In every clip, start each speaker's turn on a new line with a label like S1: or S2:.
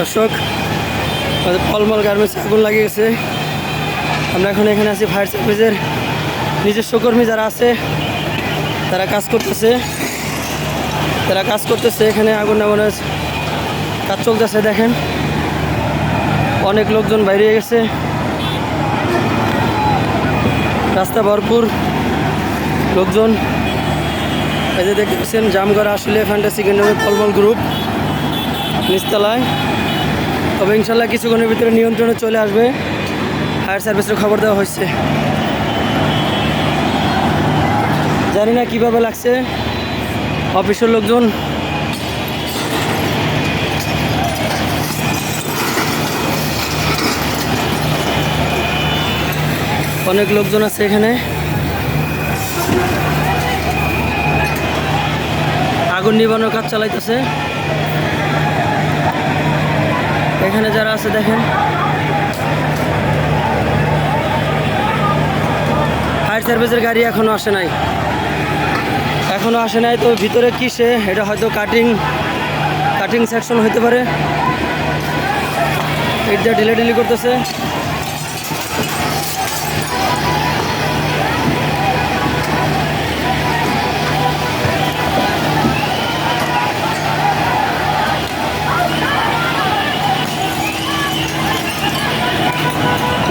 S1: দর্শক ফলমল গার্মেন্টস আগুন লাগিয়ে গেছে। আমরা এখন এখানে আছি ফায়ার সার্ভিসের নিজস্ব কর্মী যারা আছে, তারা কাজ করতেছে। তারা কাজ করতেছে, এখানে আগুন নামানোর কাজ চলতেছে, দেখেন। অনেক লোকজন বাইরে গেছে। রাস্তা ভরপুর লোকজন। এই যে দেখতে পাচ্ছেন জামগড় আসলে ফ্যান্টাসি কেন্দ্রের ফলমল গ্রুপ নিচতলায়। তবে ইনশাল্লাহ কিছুক্ষণের ভিতরে নিয়ন্ত্রণে চলে আসবে। ফায়ার সার্ভিসের খবর দেওয়া হয়েছে। জানি না কীভাবে লাগছে। অফিসের লোকজন। অনেক লোকজন আছে এখানে। আগুন নিবানোর কাজ চালাইতেছে। এখানে যারা আছে, দেখেন। ফায়ার সার্ভিসের গাড়ি এখনও আসে নাই। এখনও আসে নাই, তো ভিতরে কিসে এটা হয়তো কাটিং কাটিং সেকশন হইতে পারে। এটা ডিলে ডিলি করতেছে।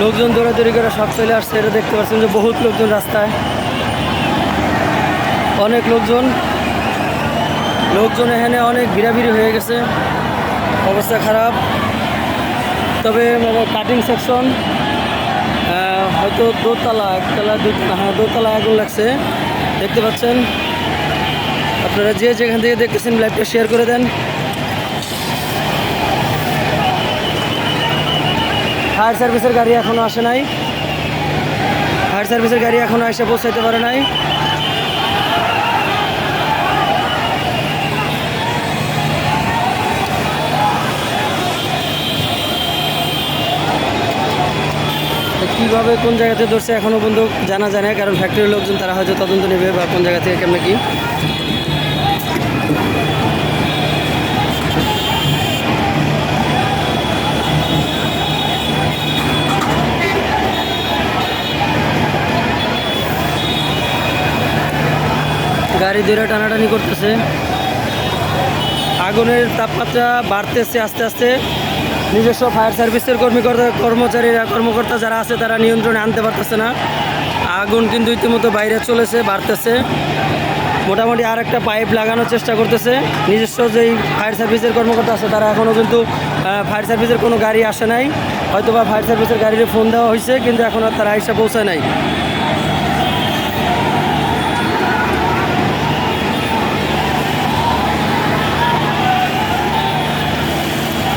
S1: লোকজন দৌড়াদৌড়ি করে সব চলে আসছে এটা দেখতে পাচ্ছেন যে বহুত লোকজন রাস্তায়। অনেক লোকজন। লোকজন এখানে অনেক ভিড়াভিড়ি হয়ে গেছে। অবস্থা খারাপ। তবে কাটিং সেকশন হয়তো দোতলা, একতলা দুতলা হ্যাঁ দোতলা আগুন লাগছে। দেখতে পাচ্ছেন। আপনারা যে যেখান থেকে দেখতেছেন লাইভটা শেয়ার করে দেন। ফায়ার সার্ভিসের গাড়ি এখনও আসে নাই। ফায়ার সার্ভিসের গাড়ি এখনও এসে পৌঁছাইতে পারে নাই। কীভাবে কোন জায়গাতে ধরছে এখনও পর্যন্ত জানা যায় না কারণ ফ্যাক্টরির লোকজন তারা হয়তো তদন্ত নেবে বা কোন জায়গা থেকে কেমন কি। গাড়ি ধরে টানাটানি করতেছে। আগুনের তাপমাত্রা বাড়তেছে আস্তে আস্তে। নিজস্ব ফায়ার সার্ভিসের কর্মীকর্তা কর্মচারীরা, কর্মকর্তা যারা আছে তারা নিয়ন্ত্রণে আনতে পারতেছে না। আগুন কিন্তু ইতিমধ্যে বাইরে চলেছে, বাড়তেছে। মোটামুটি আর একটা পাইপ লাগানোর চেষ্টা করতেছে। নিজস্ব যেই ফায়ার সার্ভিসের কর্মকর্তা আছে তারা এখনও কিন্তু ফায়ার সার্ভিসের কোনো গাড়ি আসে নাই। হয়তো বা ফায়ার সার্ভিসের গাড়িতে ফোন দেওয়া হয়েছে, কিন্তু এখন আর তারা এসে পৌঁছায় নাই।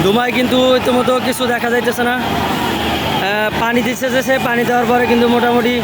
S1: ধুমায় কিন্তু ইতিমধ্যে কিছু দেখা যাইতেছে না। পানি দিচ্ছে যে সে, পানি দেওয়ার পরে কিন্তু মোটামুটি